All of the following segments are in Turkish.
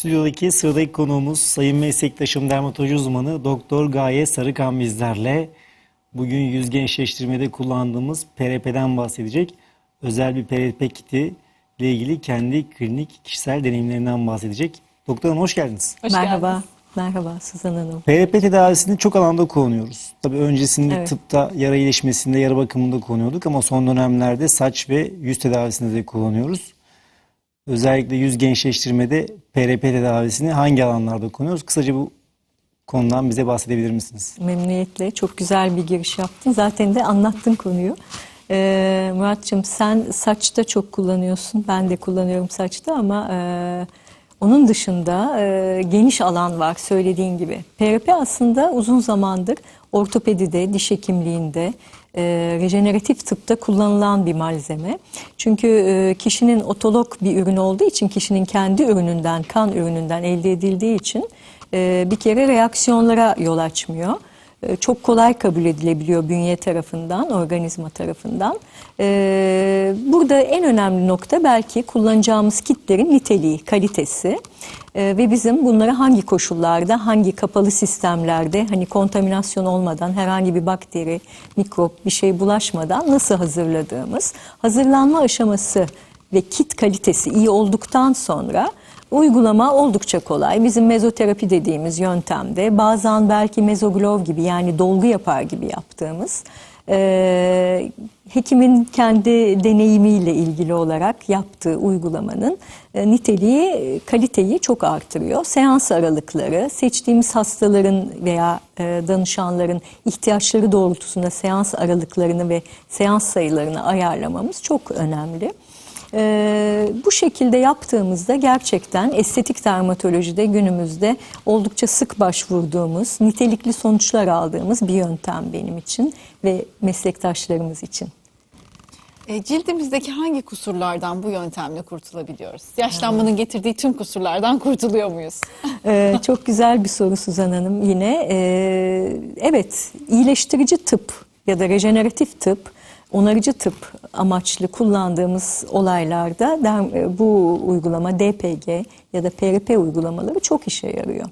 Stüdyodaki sıradaki konuğumuz Sayın Meslektaşım Dermatoloji Uzmanı Doktor Gaye Sarıkan bizlerle. Bugün yüz gençleştirmede kullandığımız PRP'den bahsedecek. Özel bir PRP kiti ile ilgili kendi klinik kişisel deneyimlerinden bahsedecek. Doktor Hanım hoş geldiniz. Hoş Merhaba. geldiniz. Merhaba Suzan Hanım. PRP tedavisini çok alanda kullanıyoruz. Tabii öncesinde Evet. tıpta yara iyileşmesinde, yara bakımında kullanıyorduk ama son dönemlerde saç ve yüz tedavisinde de kullanıyoruz. Özellikle yüz gençleştirmede PRP tedavisini hangi alanlarda kullanıyoruz? Kısaca bu konudan bize bahsedebilir misiniz? Memnuniyetle çok güzel bir giriş yaptın. Zaten de anlattın konuyu. Ee, Muratçım sen saçta çok kullanıyorsun. Ben de kullanıyorum saçta ama e, onun dışında e, geniş alan var söylediğin gibi. PRP aslında uzun zamandır ortopedide, diş hekimliğinde, e, rejeneratif tıpta kullanılan bir malzeme. Çünkü e, kişinin otolog bir ürün olduğu için, kişinin kendi ürününden, kan ürününden elde edildiği için e, bir kere reaksiyonlara yol açmıyor. E, Çok kolay kabul edilebiliyor bünye tarafından, organizma tarafından. E, Burada en önemli nokta belki kullanacağımız kitlerin niteliği, kalitesi E, ve bizim bunları hangi koşullarda, hangi kapalı sistemlerde, hani kontaminasyon olmadan, herhangi bir bakteri, mikrop bir şey bulaşmadan nasıl hazırladığımız, hazırlanma aşaması ve kit kalitesi iyi olduktan sonra Uygulama oldukça kolay. Bizim mezoterapi dediğimiz yöntemde bazen belki mezoglov gibi yani dolgu yapar gibi yaptığımız e, hekimin kendi deneyimiyle ilgili olarak yaptığı uygulamanın e, niteliği, kaliteyi çok artırıyor. Seans aralıkları, seçtiğimiz hastaların veya e, danışanların ihtiyaçları doğrultusunda seans aralıklarını ve seans sayılarını ayarlamamız çok önemli. Ee, bu şekilde yaptığımızda gerçekten estetik dermatolojide günümüzde oldukça sık başvurduğumuz, nitelikli sonuçlar aldığımız bir yöntem benim için ve meslektaşlarımız için. E, cildimizdeki hangi kusurlardan bu yöntemle kurtulabiliyoruz? Yaşlanmanın getirdiği tüm kusurlardan kurtuluyor muyuz? Ee, çok güzel bir soru Suzan Hanım yine. Ee, evet, iyileştirici tıp ya da rejeneratif tıp, onarıcı tıp amaçlı kullandığımız olaylarda der- bu uygulama DPG ya da PRP uygulamaları çok işe yarıyor.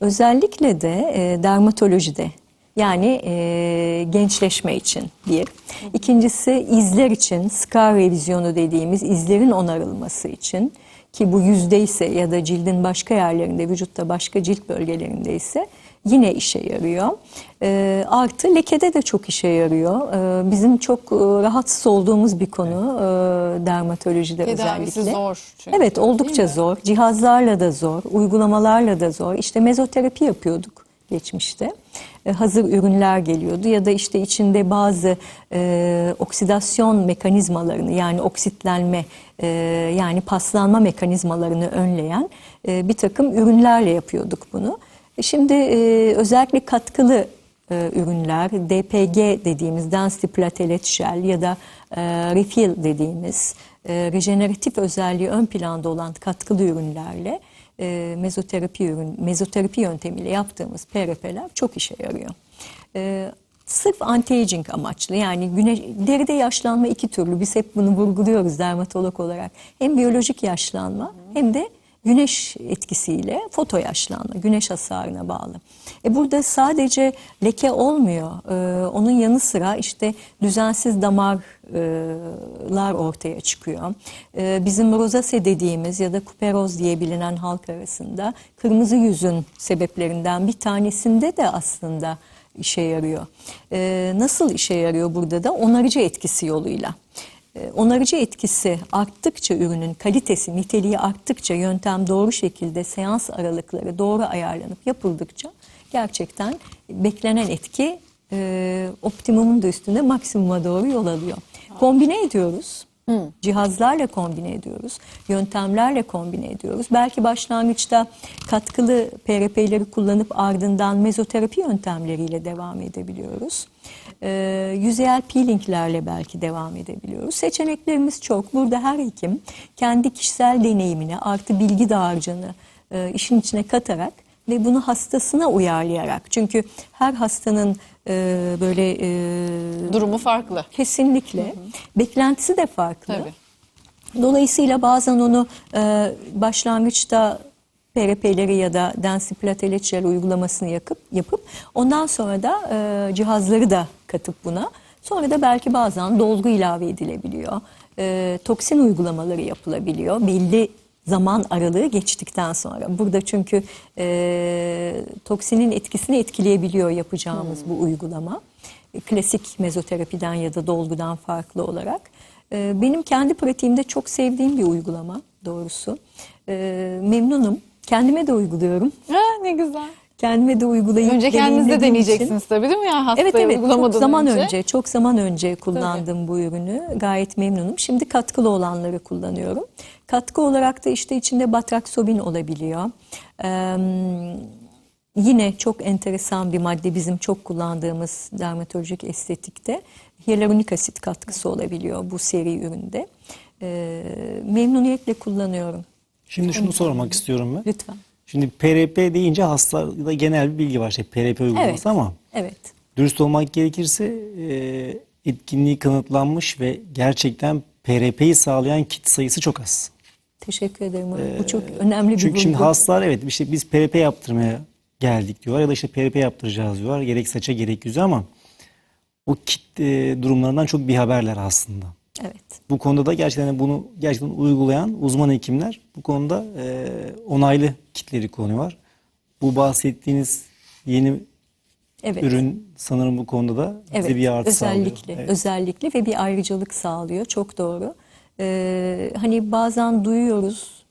Özellikle de e, dermatolojide yani e, gençleşme için bir. İkincisi izler için scar revizyonu dediğimiz izlerin onarılması için ki bu yüzde ise ya da cildin başka yerlerinde vücutta başka cilt bölgelerinde ise yine işe yarıyor. E, artı lekede de çok işe yarıyor. E, bizim çok e, rahatsız olduğumuz bir konu e, dermatolojide Tedavisi özellikle. zor çünkü, Evet değil oldukça mi? zor. Cihazlarla da zor, uygulamalarla da zor. İşte mezoterapi yapıyorduk geçmişte. E, hazır ürünler geliyordu ya da işte içinde bazı e, oksidasyon mekanizmalarını yani oksitlenme e, yani paslanma mekanizmalarını önleyen e, bir takım ürünlerle yapıyorduk bunu. E, Şimdi e, özellikle katkılı e, ürünler, DPG dediğimiz density platelet gel ya da e, refill dediğimiz e, rejeneratif özelliği ön planda olan katkılı ürünlerle e, mezoterapi ürün mezoterapi yöntemiyle yaptığımız PRP'ler çok işe yarıyor. E, sırf anti-aging amaçlı yani güneş, deride yaşlanma iki türlü biz hep bunu vurguluyoruz dermatolog olarak. Hem biyolojik yaşlanma hem de güneş etkisiyle foto yaşlanma, güneş hasarına bağlı. E burada sadece leke olmuyor. Ee, onun yanı sıra işte düzensiz damarlar ortaya çıkıyor. Ee, bizim rozase dediğimiz ya da kuperoz diye bilinen halk arasında kırmızı yüzün sebeplerinden bir tanesinde de aslında işe yarıyor. Ee, nasıl işe yarıyor burada da? Onarıcı etkisi yoluyla. Ee, Onarıcı etkisi arttıkça ürünün kalitesi, niteliği arttıkça yöntem doğru şekilde seans aralıkları doğru ayarlanıp yapıldıkça gerçekten beklenen etki e, optimumun da üstünde maksimuma doğru yol alıyor. Kombine ediyoruz. Cihazlarla kombine ediyoruz. Yöntemlerle kombine ediyoruz. Belki başlangıçta katkılı PRP'leri kullanıp ardından mezoterapi yöntemleriyle devam edebiliyoruz. Ee, yüzeyel peelinglerle belki devam edebiliyoruz. Seçeneklerimiz çok. Burada her hekim kendi kişisel deneyimini artı bilgi dağarcığını e, işin içine katarak ve bunu hastasına uyarlayarak. Çünkü her hastanın e, böyle e, Durumu farklı. kesinlikle beklentisi de farklı. Tabii. Dolayısıyla bazen onu e, başlangıçta PRP'leri ya da densiplateletçiler uygulamasını yakıp, yapıp ondan sonra da e, cihazları da katıp buna. Sonra da belki bazen dolgu ilave edilebiliyor. E, toksin uygulamaları yapılabiliyor. Belli zaman aralığı geçtikten sonra. Burada çünkü e, toksinin etkisini etkileyebiliyor yapacağımız bu uygulama. E, Klasik mezoterapiden ya da dolgudan farklı olarak. E, benim kendi pratiğimde çok sevdiğim bir uygulama doğrusu. E, memnunum. Kendime de uyguluyorum. Ha, ne güzel. Kendime de uygulayıp Önce kendiniz de deneyimlediğim için- deneyeceksiniz tabii değil mi ya hastaya Evet evet uygulamadan çok zaman önce. önce. çok zaman önce kullandım bu ürünü. Gayet memnunum. Şimdi katkılı olanları kullanıyorum. Katkı olarak da işte içinde batraksobin olabiliyor. Ee, yine çok enteresan bir madde bizim çok kullandığımız dermatolojik estetikte hyaluronik asit katkısı olabiliyor bu seri üründe. Ee, memnuniyetle kullanıyorum. Şimdi şunu sormak istiyorum ben. Lütfen. Şimdi PRP deyince hastalarda genel bir bilgi var. İşte PRP uygulaması Evet. ama Evet. dürüst olmak gerekirse e, etkinliği kanıtlanmış ve gerçekten PRP'yi sağlayan kit sayısı çok az. Teşekkür ederim. bu çok önemli bir Çünkü şimdi hastalar evet işte biz PRP yaptırmaya geldik diyorlar ya da işte PRP yaptıracağız diyorlar. Gerek saça gerek yüze ama o kit e, durumlarından çok bir haberler aslında. Evet. Bu konuda da gerçekten bunu gerçekten uygulayan uzman hekimler bu konuda e, onaylı kitleri kullanıyorlar. Bu bahsettiğiniz yeni Evet. ürün sanırım bu konuda da bize Evet, bir artı özellikle, sağlıyor. Evet. özellikle ve bir ayrıcalık sağlıyor. Çok doğru. Ee, hani bazen duyuyoruz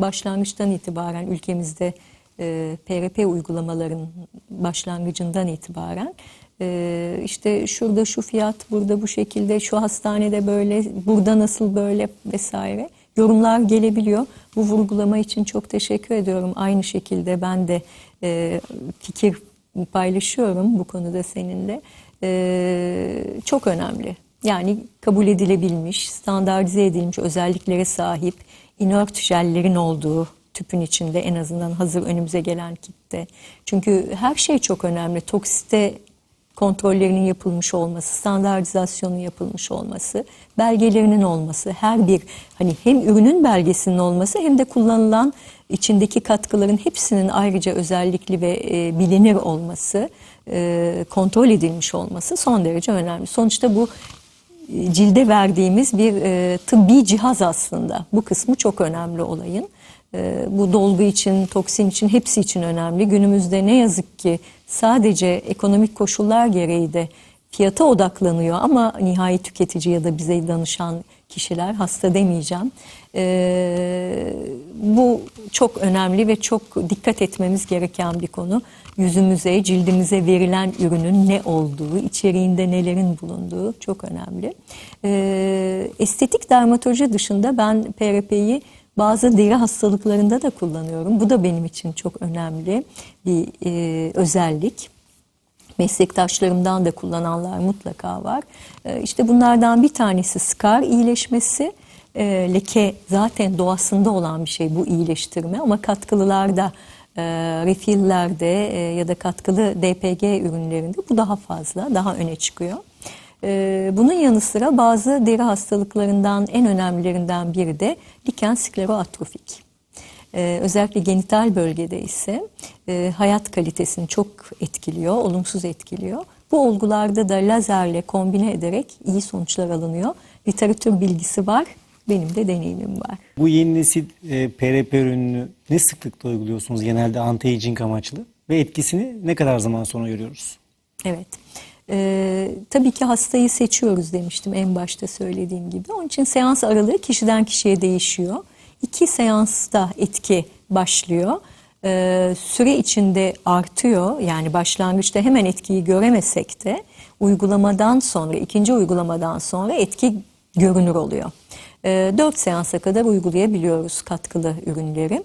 başlangıçtan itibaren ülkemizde e, PRP uygulamaların başlangıcından itibaren e, işte şurada şu fiyat, burada bu şekilde, şu hastanede böyle, burada nasıl böyle vesaire yorumlar gelebiliyor. Bu vurgulama için çok teşekkür ediyorum. Aynı şekilde ben de e, fikir paylaşıyorum bu konuda seninle. Ee, çok önemli. Yani kabul edilebilmiş, standartize edilmiş özelliklere sahip inert jellerin olduğu tüpün içinde en azından hazır önümüze gelen kitte. Çünkü her şey çok önemli. Toksite kontrollerinin yapılmış olması, standartizasyonun yapılmış olması, belgelerinin olması, her bir hani hem ürünün belgesinin olması hem de kullanılan içindeki katkıların hepsinin ayrıca özellikli ve e, bilinir olması, e, kontrol edilmiş olması son derece önemli. Sonuçta bu e, cilde verdiğimiz bir e, tıbbi cihaz aslında. Bu kısmı çok önemli olayın. E, bu dolgu için, toksin için hepsi için önemli. Günümüzde ne yazık ki sadece ekonomik koşullar gereği de fiyata odaklanıyor ama nihai tüketici ya da bize danışan kişiler hasta demeyeceğim. E, bu çok önemli ve çok dikkat etmemiz gereken bir konu. Yüzümüze, cildimize verilen ürünün ne olduğu, içeriğinde nelerin bulunduğu çok önemli. E, estetik dermatoloji dışında ben PRP'yi bazı deri hastalıklarında da kullanıyorum. Bu da benim için çok önemli bir e, özellik. Meslektaşlarımdan da kullananlar mutlaka var. E, işte bunlardan bir tanesi skar iyileşmesi. E, leke zaten doğasında olan bir şey bu iyileştirme ama katkılılarda, e, refillerde e, ya da katkılı DPG ürünlerinde bu daha fazla, daha öne çıkıyor. Ee, Bunun yanı sıra bazı deri hastalıklarından en önemlilerinden biri de liken skleroatrofik. Ee, özellikle genital bölgede ise e, hayat kalitesini çok etkiliyor, olumsuz etkiliyor. Bu olgularda da lazerle kombine ederek iyi sonuçlar alınıyor. Literatür bilgisi var, benim de deneyimim var. Bu yeni nesil e, PRP ürününü ne sıklıkla uyguluyorsunuz genelde anti-aging amaçlı ve etkisini ne kadar zaman sonra görüyoruz? Evet. Ee, tabii ki hastayı seçiyoruz demiştim en başta söylediğim gibi. Onun için seans aralığı kişiden kişiye değişiyor. İki seansta etki başlıyor. Ee, süre içinde artıyor. Yani başlangıçta hemen etkiyi göremesek de uygulamadan sonra, ikinci uygulamadan sonra etki görünür oluyor. Ee, 4 seansa kadar uygulayabiliyoruz katkılı ürünleri.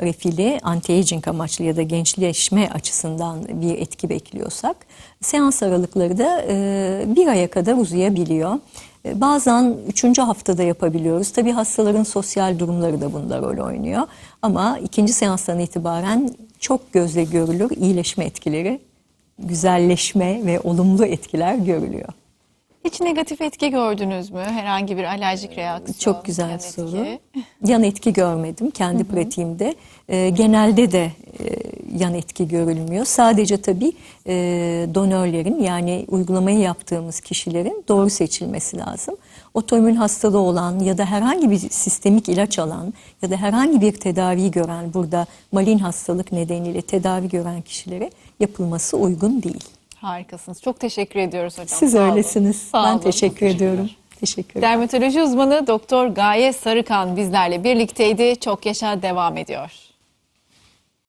Refili anti-aging amaçlı ya da gençleşme açısından bir etki bekliyorsak seans aralıkları da e, bir aya kadar uzayabiliyor. E, Bazen üçüncü haftada yapabiliyoruz. Tabii hastaların sosyal durumları da bunda rol oynuyor. Ama ikinci seanstan itibaren çok gözle görülür iyileşme etkileri, güzelleşme ve olumlu etkiler görülüyor. Hiç negatif etki gördünüz mü? Herhangi bir alerjik reaksiyon? Çok güzel yan soru. etki? Yan etki görmedim kendi pratiğimde. Ee, genelde de e, yan etki görülmüyor. Sadece tabii e, donörlerin yani uygulamayı yaptığımız kişilerin doğru seçilmesi lazım. Otoimmün hastalığı olan ya da herhangi bir sistemik ilaç alan ya da herhangi bir tedaviyi gören burada malin hastalık nedeniyle tedavi gören kişilere yapılması uygun değil. Harikasınız. Çok teşekkür ediyoruz hocam. Siz Sağ olun. öylesiniz. Sağ ben olun. teşekkür ediyorum. Teşekkür ederim. Dermatoloji uzmanı Doktor Gaye Sarıkan bizlerle birlikteydi. Çok yaşa devam ediyor.